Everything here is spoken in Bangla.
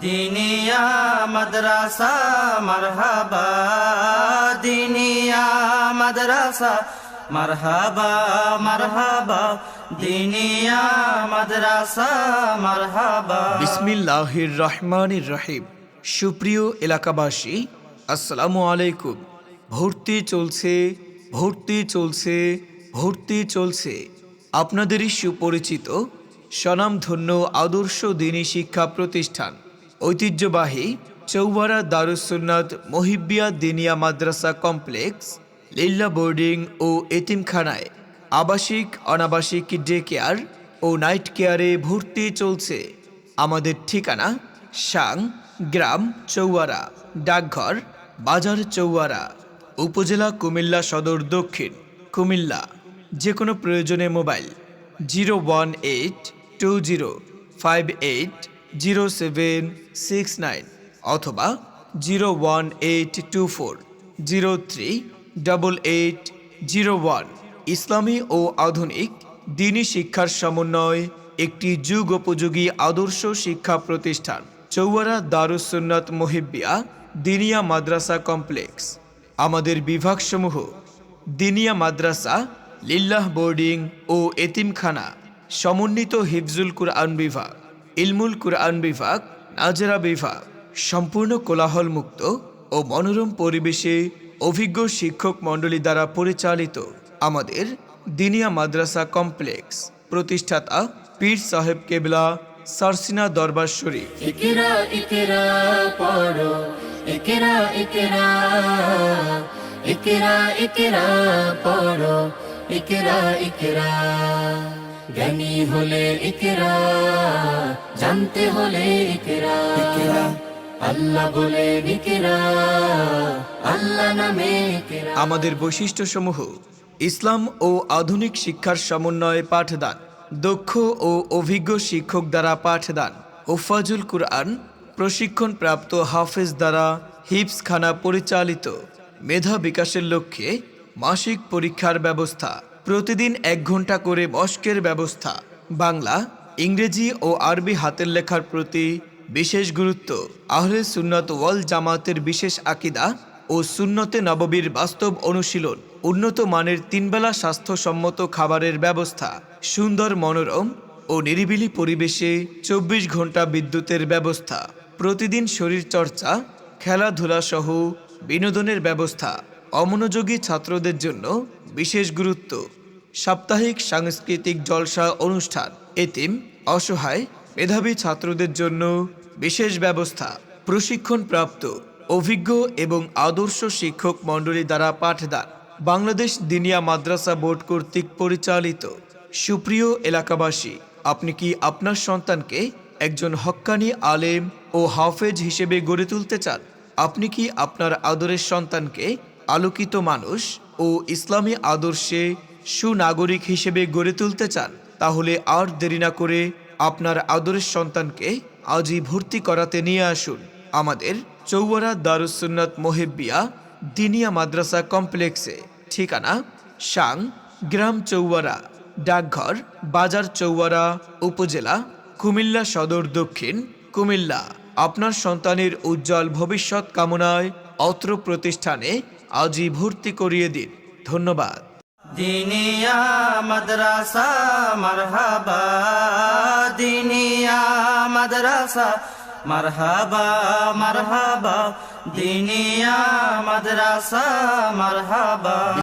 দিনিয়া মাদ্রাসা, মারহাবা। দিনিয়া মাদ্রাসা, মারহাবা মারহাবা। দিনিয়া মাদ্রাসা, মারহাবা। বিসমিল্লাহির রহমানির রহিম। সুপ্রিয় এলাকাবাসী, আসসালামু আলাইকুম। ভর্তি চলছে ভর্তি চলছে ভর্তি চলছে। আপনাদেরই সুপরিচিত, স্বনামধন্য আদর্শ দিনী শিক্ষা প্রতিষ্ঠান। ঐতিহ্যবাহী চৌবারা দারুসুন্নাত মহিবিয়া দিনিয়া মাদ্রাসা কমপ্লেক্স, লিল্লা বোর্ডিং ও এতিমখানায় আবাসিক, অনাবাসিক ডে কেয়ার ও নাইট কেয়ারে ভর্তি চলছে। আমাদের ঠিকানা সাং গ্রাম চৌয়ারা, ডাকঘর, বাজার চৌয়ারা, উপজেলা কুমিল্লা সদর দক্ষিণ, কুমিল্লা। যে কোনো প্রয়োজনে mobile zero one eight two zero five eight zero seven six nine অথবা zero one eight two four zero three double eight zero one ইসলামী ও আধুনিক দিনী শিক্ষার সমন্বয় একটি যুগ উপযোগী আদর্শ শিক্ষা প্রতিষ্ঠান, চৌয়ারা দারুসুন্নাত মহিবিয়া দিনিয়া মাদ্রাসা কমপ্লেক্স। আমাদের বিভাগসমূহ দিনিয়া মাদ্রাসা, লিল্লাহ বোর্ডিং ও এতিমখানা, সমন্বিত হিফজুল কুরআন বিভাগ। ইলমুল কুরআন বিভাগ, নাজরা বিভাগ, সম্পূর্ণ কোলাহল মুক্ত ও মনোরম পরিবেশে অভিজ্ঞ শিক্ষক মণ্ডলী দ্বারা পরিচালিত আমাদের দিনিয়া মাদ্রাসা কমপ্লেক্স, প্রতিষ্ঠাতা পীর সাহেব কেবলা, সারসিনা দরবার শরীফ। জ্ঞানী হলে ইকরা জানতে হলে ইকরা। আল্লাহ বলে ইকরা আল্লাহ নামে ইকরা। আমাদের বৈশিষ্ট্যসমূহ ইসলাম ও আধুনিক শিক্ষার সমন্বয়ে পাঠদান দক্ষ ও অভিজ্ঞ শিক্ষক দ্বারা পাঠদান ওফাজুল কুরআন প্রশিক্ষণপ্রাপ্ত হাফেজ দ্বারা হিপসখানা পরিচালিত মেধা বিকাশের লক্ষ্যে মাসিক পরীক্ষার ব্যবস্থা। প্রতিদিন এক ঘণ্টা করে মস্কের ব্যবস্থা। বাংলা, ইংরেজি ও আরবি হাতের লেখার প্রতি বিশেষ গুরুত্ব। আহলে সুন্নত ওয়াল জামাতের বিশেষ আকিদা ও সুন্নতে নববীর বাস্তব অনুশীলন, উন্নত মানের তিনবেলা স্বাস্থ্যসম্মত খাবারের ব্যবস্থা, সুন্দর মনোরম ও নিরিবিলি পরিবেশে চব্বিশ ঘণ্টা বিদ্যুতের ব্যবস্থা, প্রতিদিন শরীর চর্চা খেলাধুলা সহ বিনোদনের ব্যবস্থা। অমনোযোগী ছাত্রদের জন্য বিশেষ গুরুত্ব। সাপ্তাহিক সাংস্কৃতিক জলসা অনুষ্ঠান, এতিম, অসহায়, মেধাবী ছাত্রদের জন্য বিশেষ ব্যবস্থা। প্রশিক্ষণপ্রাপ্ত, অভিজ্ঞ এবং আদর্শ শিক্ষক মণ্ডলী দ্বারা পাঠদান। বাংলাদেশ দিনিয়া মাদ্রাসা বোর্ড কর্তৃক পরিচালিত। সুপ্রিয় এলাকাবাসী, আপনি কি আপনার সন্তানকে একজন হক্কানি আলেম ও হাফেজ হিসেবে গড়ে তুলতে চান? আপনি কি আপনার আদরের সন্তানকে আলোকিত মানুষ ও ইসলামী আদর্শে সুনাগরিক হিসেবে গড়ে তুলতে চান, তাহলে আর দেরি না করে আপনার আদরের সন্তানকে আজই ভর্তি করাতে নিয়ে আসুন। আমাদের চৌয়ারা দারুসুন্নাত মোহেব্বিয়া দিনিয়া মাদ্রাসা কমপ্লেক্সে। ঠিকানা সাং গ্রাম চৌয়ারা, ডাকঘর, বাজার চৌয়ারা, উপজেলা, কুমিল্লা সদর দক্ষিণ, কুমিল্লা। আপনার সন্তানের উজ্জ্বল ভবিষ্যৎ কামনায় অত্র প্রতিষ্ঠানে আজই ভর্তি করিয়ে দিন। ধন্যবাদ। দিনিয়া মাদ্রাসা, মারহাবা। দিনিয়া মাদ্রাসা, মারহাবা মারহাবা। দিনিয়া মাদ্রাসা, মারহাবা।